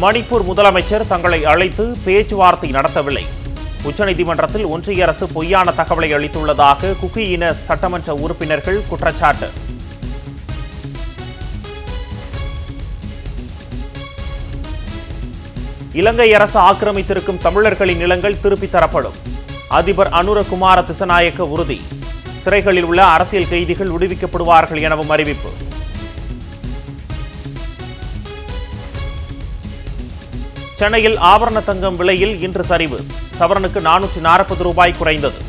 மணிப்பூர் முதலமைச்சர் தங்களை அழைத்து பேச்சுவார்த்தை நடத்தவில்லை. உச்சநீதிமன்றத்தில் ஒன்றிய அரசு பொய்யான தகவலை அளித்துள்ளதாக குக்கி இன சட்டமன்ற உறுப்பினர்கள் குற்றச்சாட்டு. இலங்கை அரசு ஆக்கிரமித்திருக்கும் தமிழர்களின் நிலங்கள் திருப்பித் தரப்படும். அதிபர் அனுரகுமார திசநாயக்க உறுதி. சிறைகளில் உள்ள அரசியல் கைதிகள் விடுவிக்கப்படுவார்கள் எனவும் அறிவிப்பு. சென்னையில் ஆபரண தங்கம் விலையில் இன்று சரிவு. சவரனுக்கு நானூற்றி நாற்பது ரூபாய் குறைந்தது.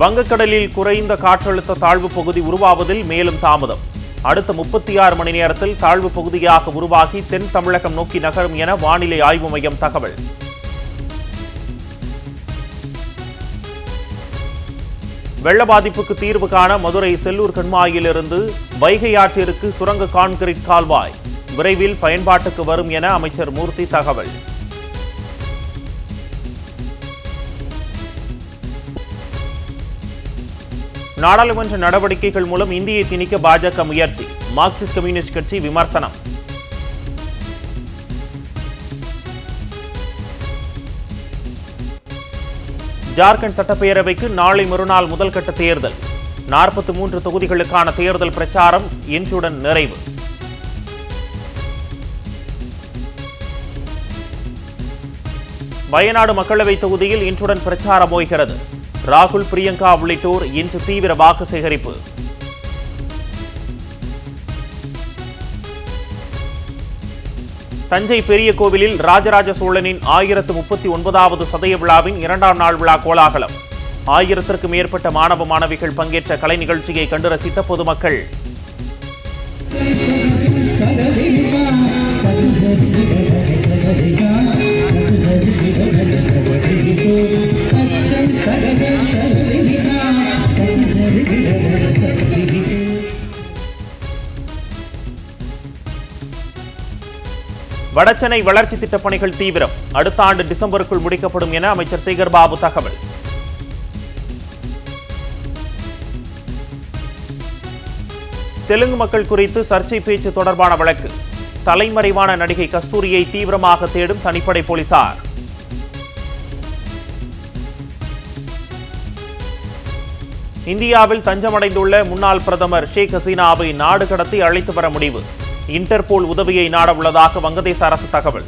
வங்கக்கடலில் குறைந்த காற்றழுத்த தாழ்வு பகுதி உருவாவதில் மேலும் தாமதம். அடுத்த முப்பத்தி ஆறு மணி நேரத்தில் தாழ்வு பகுதியாக உருவாகி தென் தமிழகம் நோக்கி நகரும் என வானிலை ஆய்வு மையம் தகவல். வெள்ள பாதிப்புக்கு தீர்வு காண மதுரை செல்லூர் கண்மாயிலிருந்து வைகை ஆற்றிற்கு சுரங்க கான்கிரீட் கால்வாய். விரைவில் பயன்பாட்டுக்கு வரும் என அமைச்சர் மூர்த்தி தகவல். நாடாளுமன்ற நடவடிக்கைகள் மூலம் இந்தியை திணிக்க பாஜக முயற்சி. மார்க்சிஸ்ட் கம்யூனிஸ்ட் கட்சி விமர்சனம். ஜார்க்கண்ட் சட்டப்பேரவைக்கு நாளை மறுநாள் முதல் கட்ட தேர்தல். நாற்பத்தி மூன்று தொகுதிகளுக்கான தேர்தல் பிரச்சாரம் இன்றுடன் நிறைவு. வயநாடு மக்களவைத் தொகுதியில் இன்றுடன் பிரச்சாரம் ஓய்கிறது ராகுல் பிரியங்கா உள்ளிட்டோர் இன்று தீவிர வாக்கு சேகரிப்பு. தஞ்சை பெரிய கோவிலில் ராஜராஜ சோழனின் ஆயிரத்து முப்பத்தி ஒன்பதாவது சதய விழாவின் இரண்டாம் நாள் விழா கோலாகலம். ஆயிரத்திற்கும் மேற்பட்ட மாணவ மாணவிகள் பங்கேற்ற கலை நிகழ்ச்சியை கண்டு ரசித்த பொதுமக்கள். வடசென்னை வளர்ச்சி திட்டப் பணிகள் தீவிரம். அடுத்த ஆண்டு டிசம்பருக்குள் முடிக்கப்படும் என அமைச்சர் சேகர் பாபு தகவல். தெலுங்கு மக்கள் குறித்து சர்ச்சை பேச்சு தொடர்பான வழக்கு. தலைமறைவான நடிகை கஸ்தூரியை தீவிரமாக தேடும் தனிப்படை போலீசார். இந்தியாவில் தஞ்சமடைந்துள்ள முன்னாள் பிரதமர் ஷேக் ஹசீனாவை நாடு கடத்தி அழைத்து வர முடிவு. இன்டர்போல் உதவியை நாட உள்ளதாக வங்கதேச அரசு தகவல்.